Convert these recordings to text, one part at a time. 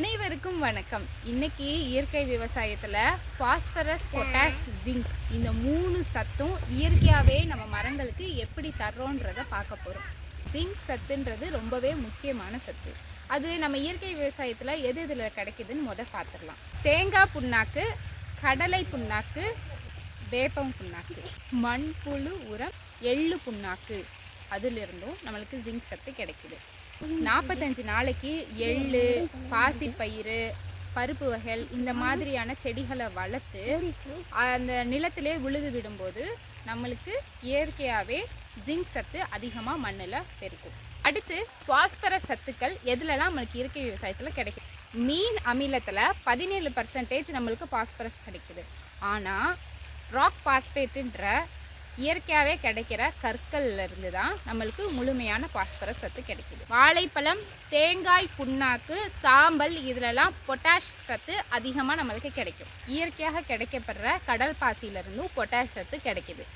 அனைவருக்கும் வணக்கம். இன்னைக்கு இயற்கை விவசாயத்தில் பாஸ்பரஸ் பொட்டாஸ் ஜிங்க் இந்த மூணு சத்தும் இயற்கையாகவே நம்ம மரங்களுக்கு எப்படி தர்றோன்றதை பார்க்க போகிறோம் ஜிங்க் சத்துன்றது ரொம்பவே முக்கியமான சத்து. அது நம்ம இயற்கை விவசாயத்தில் எது இதில் கிடைக்குதுன்னு முத பார்த்துடலாம். தேங்காய் புண்ணாக்கு கடலை புண்ணாக்கு வேப்பம் புண்ணாக்கு மண்புழு உரம் எள்ளு புண்ணாக்கு. அதிலிருந்தும் நம்மளுக்கு ஜிங்க் சத்து கிடைக்குது. நாற்பத்தஞ்சு நாளைக்கு எள்ளு பாசிப்பயிறு பருப்பு வகைகள் இந்த மாதிரியான செடிகளை வளர்த்து அந்த நிலத்திலே விழுது விடும்போது நம்மளுக்கு இயற்கையாகவே ஜிங்க் சத்து அதிகமாக மண்ணில் பெருக்கும். அடுத்து பாஸ்பரஸ் சத்துக்கள் எதுலலாம் நம்மளுக்கு இயற்கை விவசாயத்தில் கிடைக்கும் மீன் அமிலத்தில் பதினேழு பர்சன்டேஜ் நம்மளுக்கு பாஸ்பரஸ் கிடைக்குது. ஆனால் ராக் பாஸ்பேட்டுன்ற இயற்கையாகவே கிடைக்கிற கற்கள்ல இருந்து தான் நம்மளுக்கு முழுமையான பாஸ்பரஸ் சத்து கிடைக்குது. வாழைப்பழம் தேங்காய் புண்ணாக்கு சாம்பல் இதுலலாம் பொட்டாஷ் சத்து அதிகமாக நம்மளுக்கு கிடைக்கும். இயற்கையாக கிடைக்கப்படுற கடல் பாசியிலிருந்தும் பொட்டாஷ் சத்து கிடைக்குது.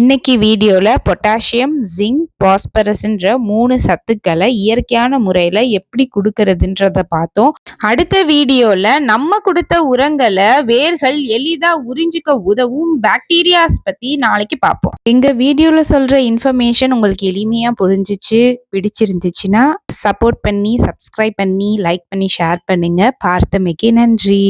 இன்னைக்கு வீடியோவில் பொட்டாசியம் ஜிங்க் பாஸ்பரஸ்ன்ற மூணு சத்துக்களை இயற்கையான முறையில் எப்படி கொடுக்கறதுன்றத பார்த்தோம். அடுத்த வீடியோவில் நம்ம கொடுத்த உரங்களை வேர்கள் எளிதாக உறிஞ்சிக்க உதவும் பாக்டீரியாஸ் பற்றி நாளைக்கு பார்ப்போம். எங்கள் வீடியோவில் சொல்கிற இன்ஃபர்மேஷன் உங்களுக்கு எளிமையாக புரிஞ்சிச்சு பிடிச்சிருந்துச்சுன்னா சப்போர்ட் பண்ணி சப்ஸ்கிரைப் பண்ணி லைக் பண்ணி ஷேர் பண்ணுங்கள் பார்த்தமைக்கு நன்றி.